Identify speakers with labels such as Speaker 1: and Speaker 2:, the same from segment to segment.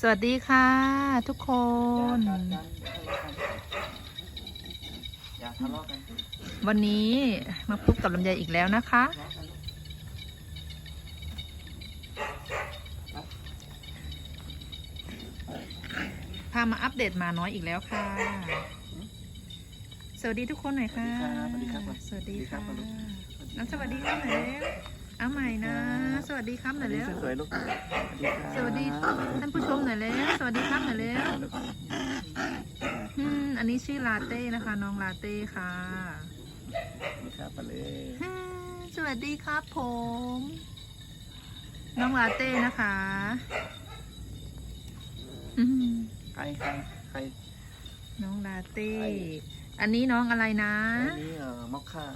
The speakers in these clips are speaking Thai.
Speaker 1: สวัสดีค่ะ ทุกคน
Speaker 2: อย่าทะเลาะกัน
Speaker 1: วันนี้มาพบกับลำไยอีกแล้วนะคะ
Speaker 2: ทะเลาะกัน
Speaker 1: พามาอัปเดตหมาน้อยอีกแล้วค่ะ สวัสดีทุกคนหน่อยค่ะ
Speaker 2: สวัสดีครับ
Speaker 1: สวัสดีค่ะ
Speaker 2: สวัสดี
Speaker 1: น้ำสวัสดีครับหน่อยแล้ว เอาใหม่นะ สวัสดีครับหน่อยแล้ว
Speaker 2: สวยๆลูกสวัสดีครับ
Speaker 1: สวัสดีท่านผู้ชมหน่อยแล้ว สวัสดีครับหน่อยแล้วอืมอันนี้ชื่อลาเต้นะคะ น้องลาเต้ค่ะ
Speaker 2: สวัสดีครับมาเลย
Speaker 1: อืมสวัสดีครับผม น้องลาเต้นะคะอืม
Speaker 2: ใครใครใคร
Speaker 1: น้องลาเต้
Speaker 2: ไอ้
Speaker 1: อันนี้น้องอะไรนะ
Speaker 2: อันนี้เอ่อมอคค่า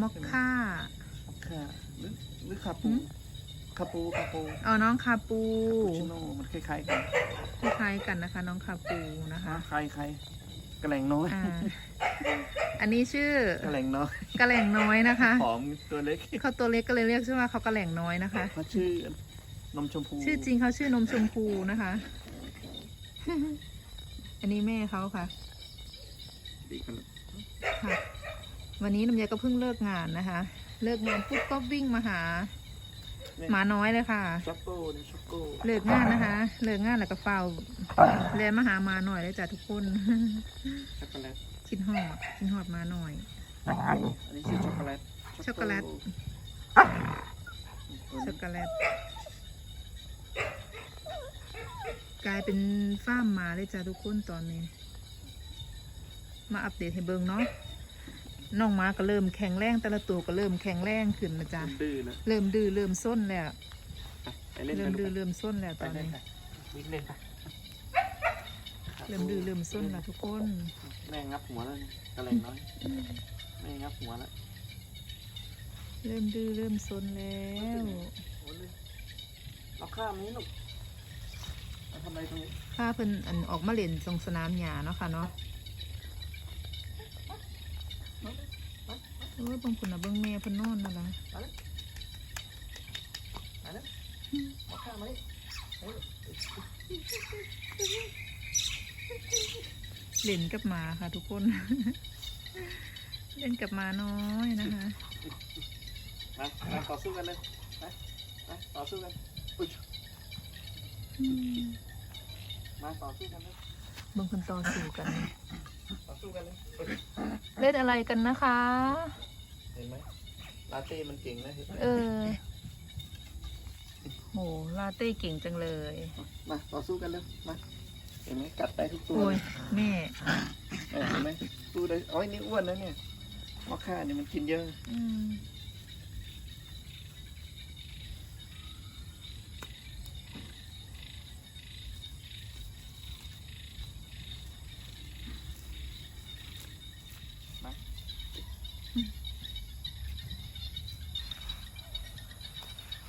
Speaker 2: ม
Speaker 1: อคค่าม
Speaker 2: อ คค่าหรือหรือคา
Speaker 1: หื
Speaker 2: ปู
Speaker 1: ม
Speaker 2: คาปูคาปู
Speaker 1: เอาน้องคาปู
Speaker 2: ชิโน่มันคล้ายๆกัน
Speaker 1: คล้ายๆกันนะคะ น้องคาปูนะคะ
Speaker 2: ใครใครกระแหลงน้อย
Speaker 1: อ่าอันนี้ชื่อก
Speaker 2: ระแหลงน้อย
Speaker 1: กระแหล่งน้อยนะคะ
Speaker 2: ผอมตัวเล็ก
Speaker 1: เขาตัวเล็กก็เลยเรียกชื่อว่าเขากระแหล่งน้อยนะคะ
Speaker 2: เขาชื่อนมชมพู
Speaker 1: ชื่อจริงเขาชื่อนมชมพูนะคะ อันนี้แม่เขาค่ะ
Speaker 2: ดีกัน
Speaker 1: ค่ะวันนี้ลำไยก็เพิ่งเลิกงานนะคะ เลิกงานปุ๊บก็วิ่งมาหา หมาน้อยเลยค่ะ
Speaker 2: ช็อกโก้นี่ช็อกโก้
Speaker 1: เลิกงานนะคะ เลิกงานแล้วก็เฝ้าเรียนมาหาหมาหน่อยเลยจ้ะทุกคน
Speaker 2: ช็อกโกแลต
Speaker 1: คิดหอดคิดหอดหมาหน่อย
Speaker 2: อันนี้ชื่อช็อกโกแลต
Speaker 1: ช็อกโกแลต ช็อกโกแลต กลายเป็นฟ้าร์มหมาเลยจ้ะทุกคนตอนนี้ มาอัปเดตให้เบิ่งเนาะ น้องหมาก็เริ่มแข็งแรงแต่ละตัวก็เริ่มแข็งแรงขึ้นนะจ๊ะ
Speaker 2: ดื้อนะ
Speaker 1: เริ่มดื้อเริ่มส้นแล้ว
Speaker 2: ไปเล่น
Speaker 1: เริ่
Speaker 2: กั
Speaker 1: ม
Speaker 2: น
Speaker 1: ดื้อเริ่มส้นแล้ว
Speaker 2: ไป
Speaker 1: ตอน
Speaker 2: เล่น
Speaker 1: นี้
Speaker 2: กันวิ่งเล่นกัน
Speaker 1: เริ่มดื้อเริ่มส้นแล้วทุกคน
Speaker 2: แม่งับหัวแล้วนี่กระแหลงน้อยแม่งับหัวแล้ว
Speaker 1: เริ่มดื้อเริ่มซนแล้ว
Speaker 2: โอ้ยเราข้ามนี้ลูกเราทำอะไรตรงนี้
Speaker 1: ข้าเพิ่นอันออกมาเล่นตรงสนามหญ้าเนาะค่ะเนาะ เออบางคนน่ะเบิ่งแม่เพิ่นนอนนั่นล่ะ
Speaker 2: มาเลยมาเลยมาข้ามมาเลย
Speaker 1: เล่นกับหมาค่ะทุกคน เล่นกับหมาน้อยนะคะ
Speaker 2: มามาต่อสู้กันเลยมามาต่อสู้กันอุ๊ย
Speaker 1: อืม
Speaker 2: มาต่อสู้กันเลย
Speaker 1: บางคนต่อสู้กัน
Speaker 2: ต่อสู้กันเลยอุ๊ย
Speaker 1: เล่นอะไรกันนะคะ
Speaker 2: เห็นไหมลาเต้มันเก่งนะเห็นไหม
Speaker 1: เออโหลาเต้เก่งจังเลย
Speaker 2: มาต่อสู้กันเลยมาเห็นไหมกัดได้ทุกตัว
Speaker 1: โอ้ย
Speaker 2: เลย
Speaker 1: แม่
Speaker 2: เออเห็นไหมสู้ได้โอ้ยนี่อ้วนนะเนี่ยมอคค่าเนี่ยมันกินเยอะ
Speaker 1: อืม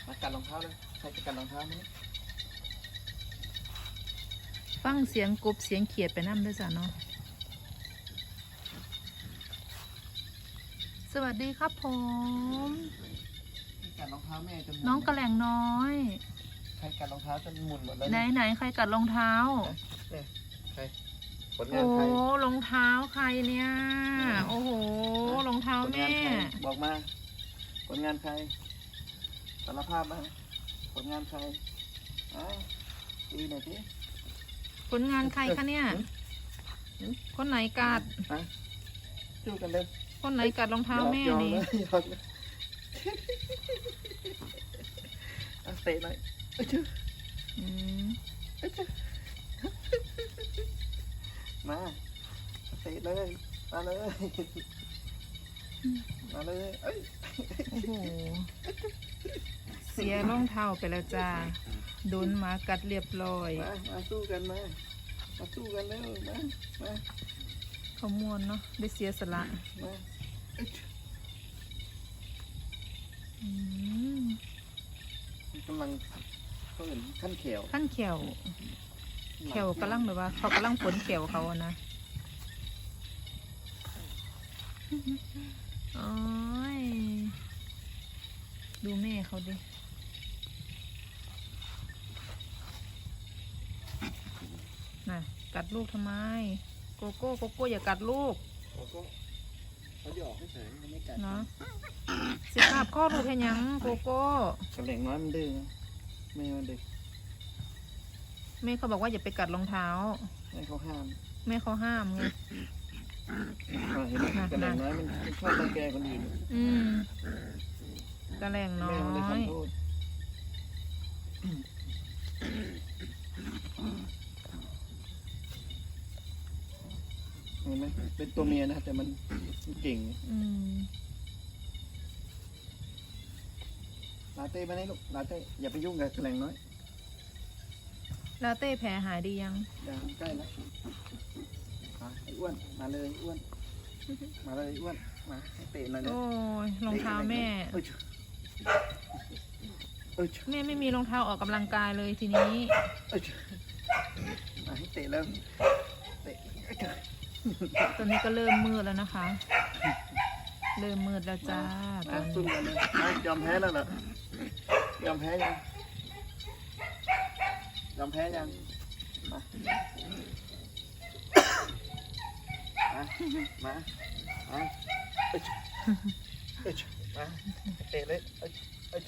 Speaker 2: มากัดรองเท้าเลยใครจะกัดรองเท้าไหม
Speaker 1: ฟังเสียงกบเสียงเขียดไปนั่ด้วยจ้ะเนาะสวัสดีครับผม
Speaker 2: กัดรองเท้าแม่จนหมุ
Speaker 1: น้องกระแหล่งน้อย
Speaker 2: ใครกัดรองเท้าจนหมุนหมดแล้ว
Speaker 1: ไหน
Speaker 2: เนี่ย
Speaker 1: ไหนใครกัดรองเท้า
Speaker 2: เนี่ยใครผลงา
Speaker 1: โอ้
Speaker 2: นใคร
Speaker 1: รองเท้าใครเนี่ย โอ้โหรองเท้า
Speaker 2: ผล
Speaker 1: แม่
Speaker 2: งานใครบอกมาผลงานใคร สารภาพมาผลงานใครอะดีหน่อยสิ
Speaker 1: ผลงานใครคะเนี่ย
Speaker 2: หืม
Speaker 1: คนไหนกัด
Speaker 2: อะสู้กันเลย
Speaker 1: คนไหนกัดรองเท้าแม่
Speaker 2: ยอม
Speaker 1: นี่
Speaker 2: เลยยอมเลยอะเตะหน่อยเอ้ยชื่อ
Speaker 1: อืม
Speaker 2: เอ้ยชื่อมาเตะเลยมาเลย มาเลยเอ้ย
Speaker 1: โอ้โห เสียรองเท้าไปแล้วจ้า โดนหมากัดเรียบร้อย
Speaker 2: มามาสู้กันมามาสู้กันเร็วมามา
Speaker 1: เขามวนเนาะ ได้เสียสละ
Speaker 2: มาเอ้ย
Speaker 1: อืม
Speaker 2: กำลังเขาเห็นขั้นเขียว
Speaker 1: ขั้นแขวแขวกำลังแบบว่า เขากำลังผลแขวเขาอะนะ โอ้ย ดูแม่เขาดิกัดลูกทำไม โกโก้โกโก้อย่ากัดลูก
Speaker 2: เขาก็เขาหยอกเฉยๆไม่กัด
Speaker 1: เนาะสิภาพข้อลูกแค่ยังโกโก้
Speaker 2: กระเหล่งน้อยมันดื้อนะไม่มันดื้อ
Speaker 1: แม่เขาบอกว่าอย่าไปกัดรองเท้า
Speaker 2: ให้เขาห้าม
Speaker 1: แม่เขาห้ามไง
Speaker 2: อ่า เห็นไหม
Speaker 1: นั่น
Speaker 2: กระเหล่งน้อยมันมันชอบรังแกคนอื่น
Speaker 1: อืมกระแหลงน้อ
Speaker 2: แม่มันเลย
Speaker 1: ย
Speaker 2: ทำโทษเห็นไหมเป็นตัวเมียนะแต่มันมันเก่ง
Speaker 1: อืม
Speaker 2: ลาเต้มาให้ลูกลาเต้อย่าไปยุ่งกับกระเหล่งน้อย
Speaker 1: ลาเต้แผลหายดียัง
Speaker 2: อย่าใกล้แล้ว มาไอ้อ้วน มาเลยไอ้อ้วน มาเลยไอ้อ้วน มาให้เตะหน่อยนะ
Speaker 1: โอ้ยรองเท้าแม่
Speaker 2: เอ้ยเอ้ย
Speaker 1: แม่ไม่มีรองเท้าออกกำลังกายเลยทีนี้
Speaker 2: เอ้ยมาให้เตะแล้วเตะเอ้ย
Speaker 1: ตอนนี้ก็เริ่มมืดแล้วนะคะ เริ่มมืดแล้วจ้าตอ
Speaker 2: อะ
Speaker 1: น
Speaker 2: สู้
Speaker 1: นี้
Speaker 2: กันเลยอะยอมแพ้แล้วเหรอยอมแพ้ยังยอมแพ้ยังมา มามาเอ้ยเอ้ยมาเตะเลยเอ้ยเอ้ย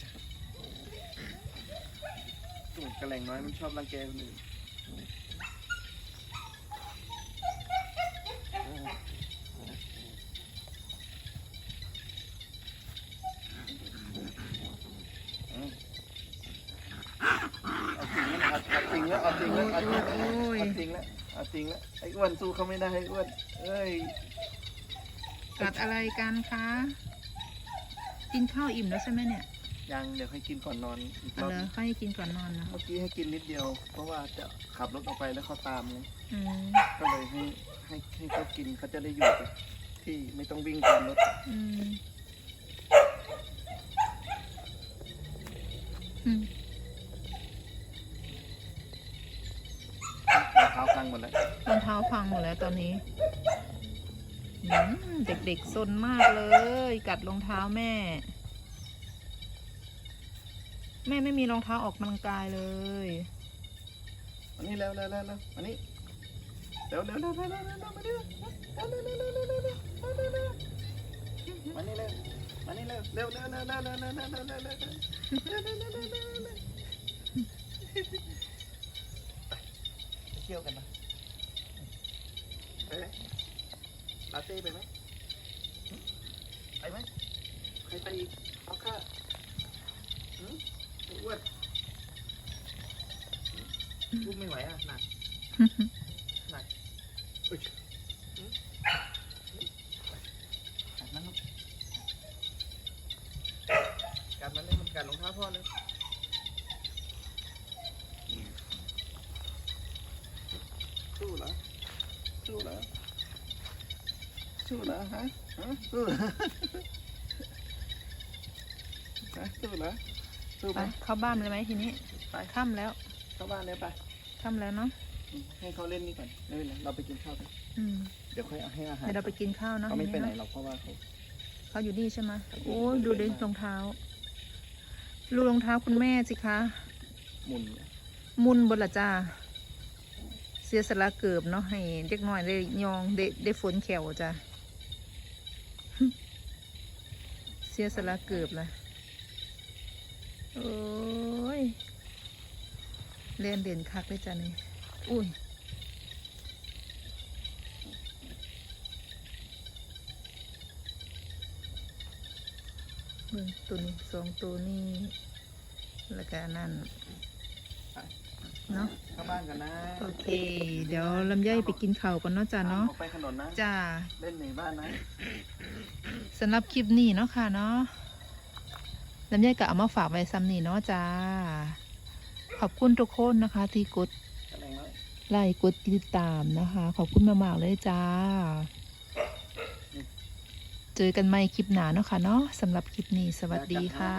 Speaker 2: ตุ่มกระแหล่งน้อยมันชอบรังแกคนอื่นเอาจริงแล้วเอาจริงแล้วเอาจริงแล้วเอาจริงแล้ว เอาจริงแล้วเอาจริงแล้วไอ้อ้วนสู้เขาไม่ได้ไอ้อ้วนเอ้ย
Speaker 1: กัดอะไรกันคะ กินข้าวอิ่มแล้วใช่ไหมเนี่ย
Speaker 2: ยังเดี๋ยวให้กินก่อนนอนอีกร
Speaker 1: เอา
Speaker 2: อบ
Speaker 1: เลยค่อยให้กินก่อนนอนนะ
Speaker 2: เมื่อกี้ให้กินนิดเดียว เพราะว่าจะขับรถออกไปแล้วเขาตามไง
Speaker 1: อืม
Speaker 2: ก็เลยให้ให้ให้เขากินเขาจะได้อยู่กับที่ไม่ต้องวิ่งตามรถ
Speaker 1: อืมอืม
Speaker 2: รอ งเท้าพังหมดแล้ว
Speaker 1: รองเท้าพังหมดแล้วตอนนี้อืมเด็กๆซนมากเลย กัดรองเท้าแม่ แม่ไม่มีรองเท้าออกกำลังกายเลย
Speaker 2: อันนี้เร็วเร็วเร็วเร็วอันนี้เร็วเร็วเร็วเร็วเร็วเร็วเร็วมาดิเร็วเร็วเร็วเร็วเร็วเร็วเร็วเร็วเร็วเร็วมานี่เร็วมานี่เร็วเร็วเร็วเร็วเร็วเร็วเร็วเร็วเร็วเร็วเร็วเร็วเร็วเร็วเร็วเร็วเร็วไปเที่ยวกันนะไปไหมลาเต้ไปไหมไปไหม ใครไปอีกเอาข้าหืมไอ้อ้วนลูกไม่ไหวอะหนักหนักอุ๊ยหืมกัดมันลูกกัดมันเลยมันกัดรองเท้าพ่อเลยสู้เหรอสู้เหรอสู้เหรอฮะฮะสู้เหรอ ฮะสู้เหรอสู้
Speaker 1: ไป
Speaker 2: ไหม
Speaker 1: เข้าบ้านเลยไหมทีนี้
Speaker 2: ไป
Speaker 1: ค่ำแล้ว
Speaker 2: เข้าบ้านเลยไป
Speaker 1: ค่ำแล้วเนาะ
Speaker 2: อืมให้เขาเล่นนี่ก่อนไม่เป็นไรเราไปกินข้าวกัน
Speaker 1: อืม
Speaker 2: เดี๋ยวค่อยเอาให้อาหาร
Speaker 1: เดี๋ยวเราไปกินข้าวเนาะ
Speaker 2: เขาไม่ไปไหน
Speaker 1: ที
Speaker 2: หรอกเพราะว่าเขา
Speaker 1: เขาอยู่นี่ใช่ไหมโอ้ยดูดิรองเท้าดูรองเท้าคุณแม่สิคะ
Speaker 2: หมุน
Speaker 1: มุนบนละจ้า เสียสละเกือบเนาะให้เด็กน้อยได้ยองได้ได้ฝนแขวจ้า เสียสละเกือบละ โอ้ยเล่นเด่นคักเลยจ้านี่อุ้ยเบิ่งตัวนี้สองตัวนี้แล้วก็อันนั่นเนาะ
Speaker 2: เข้าบ้านกันนะ
Speaker 1: โอเค เดี๋ยวลำไยไปกินข้าวก่อนเนาะจ้าเนาะ
Speaker 2: ออกไปถนนนะ
Speaker 1: จ้า
Speaker 2: เล่นในบ้านนะ
Speaker 1: สำหรับคลิปนี้เนาะค่ะเนาะ ลำไยก็เอามาฝากไว้ซ้ำนี่เนาะจ้า ขอบคุณทุกคนนะคะ ที่กด
Speaker 2: ไล
Speaker 1: ค์กดติดตามนะคะ ขอบคุณมากๆเลยจ้า เจอกันใหม่คลิปหนาเนาะค่ะเนาะสำหรับคลิปนี้สวัสดีค่ะ